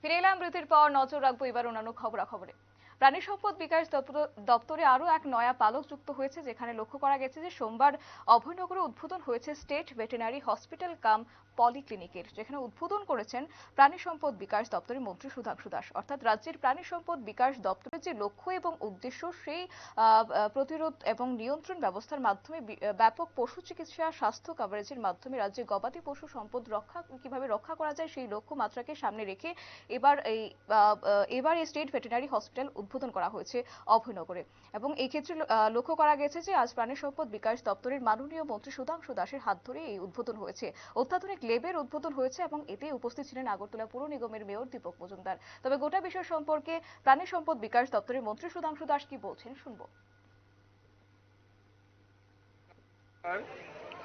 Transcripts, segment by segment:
ফিরে এলাম বিরতির পর নজর রাখব এবার অন্যান্য খবরাখবরে। প্রাণী সম্পদ বিকাশ দপ্তরে আরও এক নয়া পালক যুক্ত হয়েছে, যেখানে লক্ষ্য করা গেছে যে সোমবার অভয়নগরে উদ্বোধন হয়েছে স্টেট ভেটেনারি হসপিটাল কাম পলিক্লিনিকের, যেখানে উদ্বোধন করেছেন প্রাণী সম্পদ বিকাশ দপ্তরের মন্ত্রী সুধাংশু দাস। অর্থাৎ রাজ্যের প্রাণী সম্পদ বিকাশ দপ্তরের যে লক্ষ্য এবং উদ্দেশ্য, সেই প্রতিরোধ এবং নিয়ন্ত্রণ ব্যবস্থার মাধ্যমে ব্যাপক পশু চিকিৎসা, স্বাস্থ্য কভারেজের মাধ্যমে রাজ্যে গবাদি পশু সম্পদ রক্ষা, কীভাবে রক্ষা করা যায় সেই লক্ষ্য মাত্রাকে সামনে রেখে এবার এই এবার এই স্টেট ভেটেনারি হসপিটাল উদ্বোধন করা হয়েছে অভয়নগরে। এবং এই ক্ষেত্রে লক্ষ্য করা গেছে যে আজ প্রাণী সম্পদ বিকাশ দপ্তরের মাননীয় মন্ত্রী সুধাংশু দাসের হাত ধরে এই উদ্বোধন হয়েছে। অত্যাধুনিক লেবের উদ্বোধন হয়েছে এবং এতে উপস্থিত ছিলেন আগরতলা পুর নিগমের মেয়র দীপক মজুমদার। তবে গোটা বিষয় সম্পর্কে প্রাণী সম্পদ বিকাশ দপ্তরের মন্ত্রী সুধাংশু দাস কি বলছেন, শুনব।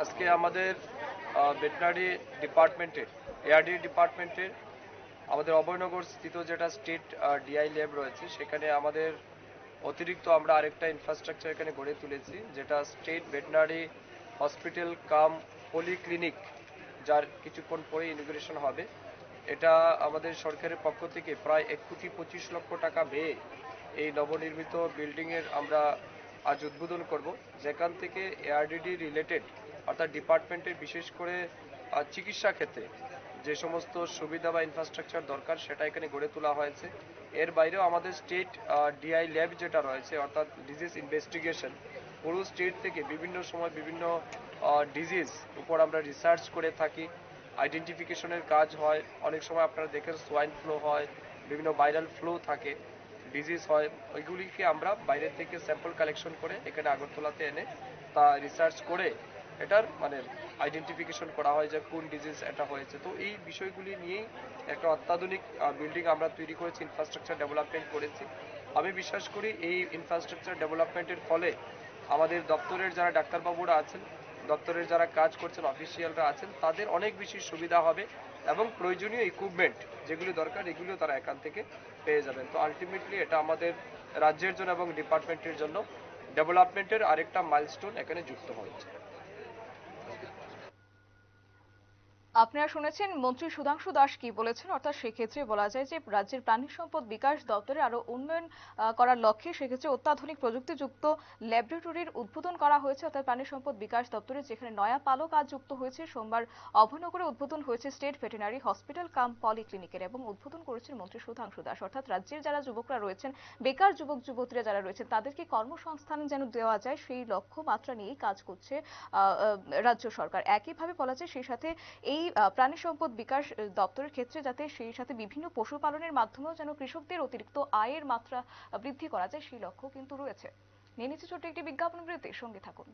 আজকে আমাদের ভেটেনারি ডিপার্টমেন্টের এআরডি ডিপার্টমেন্টের আমাদের অভয়নগর স্থিত যেটা স্টেট ডিআই ল্যাব রয়েছে, সেখানে আমাদের অতিরিক্ত আমরা আরেকটা ইনফ্রাস্ট্রাকচার এখানে গড়ে তুলেছি, যেটা state veterinary hospital cum polyclinic যার কিছুক্ষণ পরে ইনোগ্রেশন হবে। এটা আমাদের সরকারের পক্ষ থেকে প্রায় এক কোটি পঁচিশ লক্ষ টাকা ব্যয়ে এই নবনির্মিত বিল্ডিংয়ের আমরা আজ উদ্বোধন করব। যেখান থেকে এআরডিডি রিলেটেড অর্থাৎ ডিপার্টমেন্টের বিশেষ করে চিকিৎসা ক্ষেত্রে যে সমস্ত সুবিধা বা ইনফ্রাস্ট্রাকচার দরকার, সেটা এখানে গড়ে তোলা হয়েছে। এর বাইরেও আমাদের স্টেট ডিআই ল্যাব যেটা রয়েছে, অর্থাৎ ডিজিজ ইনভেস্টিগেশন পুরো স্টেট থেকে বিভিন্ন সময় বিভিন্ন ডিজিজ উপর আমরা রিসার্চ করে থাকি। আইডেন্টিফিকেশনের কাজ হয়। অনেক সময় আপনারা দেখেন সোয়াইন ফ্লু হয়, বিভিন্ন ভাইরাল ফ্লু থাকে ডিজিজ হয়। ওইগুলিকে আমরা বাইরের থেকে স্যাম্পল কালেকশন করে এখানে আগরতলাতে এনে তা রিসার্চ করে এটার মানে আইডেন্টিফিকেশন করা হয় যে কোন ডিজিজ এটা হয়েছে। তো এই বিষয়গুলি নিয়েই একটা অত্যাধুনিক বিল্ডিং আমরা তৈরি করেছি ইনফ্রাস্ট্রাকচার ডেভেলপমেন্ট করেছি। আমি বিশ্বাস করি এই ইনফ্রাস্ট্রাকচার ডেভেলপমেন্টের ফলে আমাদের দপ্তরের যারা ডাক্তারবাবুরা আছেন, দপ্তরের যারা কাজ করছেন অফিসিয়ালরা আছেন, তাদের অনেক বেশি সুবিধা হবে এবং প্রয়োজনীয় ইকুইপমেন্ট যেগুলি দরকার, এগুলিও তারা এখান থেকে পেয়ে যাবেন। তো আলটিমেটলি এটা আমাদের রাজ্যের জন্য এবং ডিপার্টমেন্টের জন্য ডেভেলপমেন্টের আরেকটা মাইলস্টোন এখানে যুক্ত হচ্ছে আপনারা শুনেছেন, মন্ত্রী সুধাংশু দাস কি বলেছেন? অর্থাৎ সেক্ষেত্রে বলা যায় যে রাজ্যের প্রাণী সম্পদ বিকাশ দপ্তরে আরও উন্নয়ন করার লক্ষ্যে সেক্ষেত্রে অত্যাধুনিক প্রযুক্তিযুক্ত ল্যাবরেটরির উদ্বোধন করা হয়েছে। অর্থাৎ প্রাণী সম্পদ বিকাশ দপ্তরে যেখানে নয়া পালক আজ যুক্ত হয়েছে, সোমবার অভয়নগরে উদ্বোধন হয়েছে স্টেট ভেটেনারি হসপিটাল কাম পলিক্লিনিকের এবং উদ্বোধন করেছেন মন্ত্রী সুধাংশু দাস। অর্থাৎ রাজ্যের যারা যুবকরা রয়েছেন, বেকার যুবক যুবতীরা যারা রয়েছেন, তাদেরকে কর্মসংস্থান যেন দেওয়া যায়, সেই লক্ষ্য মাত্রা নিয়েই কাজ করছে রাজ্য সরকার। একইভাবে বলা যায়, সেই সাথে এই আহ, প্রাণী সম্পদ বিকাশ দপ্তরের ক্ষেত্রে যাতে সেই সাথে বিভিন্ন পশুপালনের মাধ্যমেও যেন কৃষকদের অতিরিক্ত আয়ের মাত্রা বৃদ্ধি করা যায় সেই লক্ষ্য কিন্তু রয়েছে। নিয়ে নিচ্ছে ছোট্ট একটি বিজ্ঞাপন বিরতির সঙ্গে থাকুন।